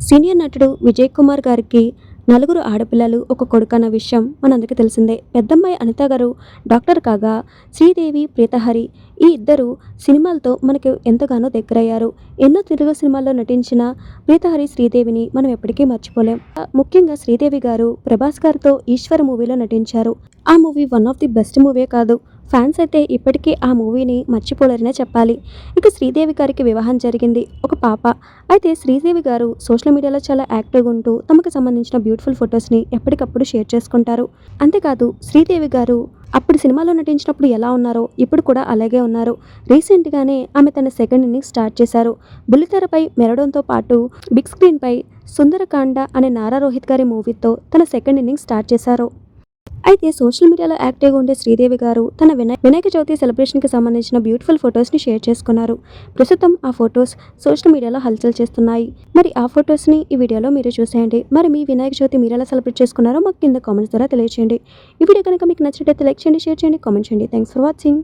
Senior నటుడు విజయ్ కుమార్ గారికి నలుగురు ఆడపిల్లలు ఒక కొడుకు అన్న విషయం మనందరికీ తెలిసిందే. పెద్దమ్మాయి అనిత గారు డాక్టర్ కాగా శ్రీదేవి ప్రీతహరి ఈ ఇద్దరు సినిమాలతో మనకు ఎంతగానో దగ్గరయ్యారు. ఎన్నో తెలుగు సినిమాల్లో నటించిన ప్రీతహరి శ్రీదేవిని మనం ఎప్పటికీ మర్చిపోలేం. ముఖ్యంగా శ్రీదేవి గారు ప్రభాస్ గారితో ఈశ్వర్ మూవీలో నటించారు. ఆ movie one of the best movie కాదు. ఫ్యాన్స్ అయితే ఇప్పటికీ ఆ మూవీని మర్చిపోలేరనే చెప్పాలి. ఇక శ్రీదేవి గారికి వివాహం జరిగింది ఒక పాప. అయితే శ్రీదేవి గారు సోషల్ మీడియాలో చాలా యాక్టివ్గా ఉంటూ తమకు సంబంధించిన బ్యూటిఫుల్ ఫొటోస్ని ఎప్పటికప్పుడు షేర్ చేసుకుంటారు. అంతేకాదు శ్రీదేవి గారు అప్పుడు సినిమాలో నటించినప్పుడు ఎలా ఉన్నారో ఇప్పుడు కూడా అలాగే ఉన్నారు. రీసెంట్గానే ఆమె తన సెకండ్ ఇన్నింగ్స్ స్టార్ట్ చేశారు. బుల్లితెరపై మెరడంతో పాటు బిగ్ స్క్రీన్పై సుందరకాండ అనే నారా రోహిత్ గారి మూవీతో తన సెకండ్ ఇన్నింగ్స్ స్టార్ట్ చేశారు. అయితే సోషల్ మీడియాలో యాక్టివ్గా ఉండే శ్రీదేవి గారు తన వినాయ వినాయక చవితి సెలబ్రేషన్కి సంబంధించిన బ్యూటిఫుల్ ఫొటోస్ని షేర్ చేసుకున్నారు. ప్రస్తుతం ఆ ఫొటోస్ సోషల్ మీడియాలో హల్చల్ చేస్తున్నాయి. మరి ఆ ఫొటోస్ని ఈ వీడియోలో మీరు చూసేయండి. మరి మీ వినాయక చవితి మీరు ఎలా సెలబ్రేట్ చేసుకున్నారో మాకు కింద కామెంట్స్ ద్వారా తెలియజేయండి ఈ వీడియో కనుక మీకు నచ్చినట్లయితే లైక్ చేయండి షేర్ చేయండి కామెంట్ చేయండి. Thanks for watching.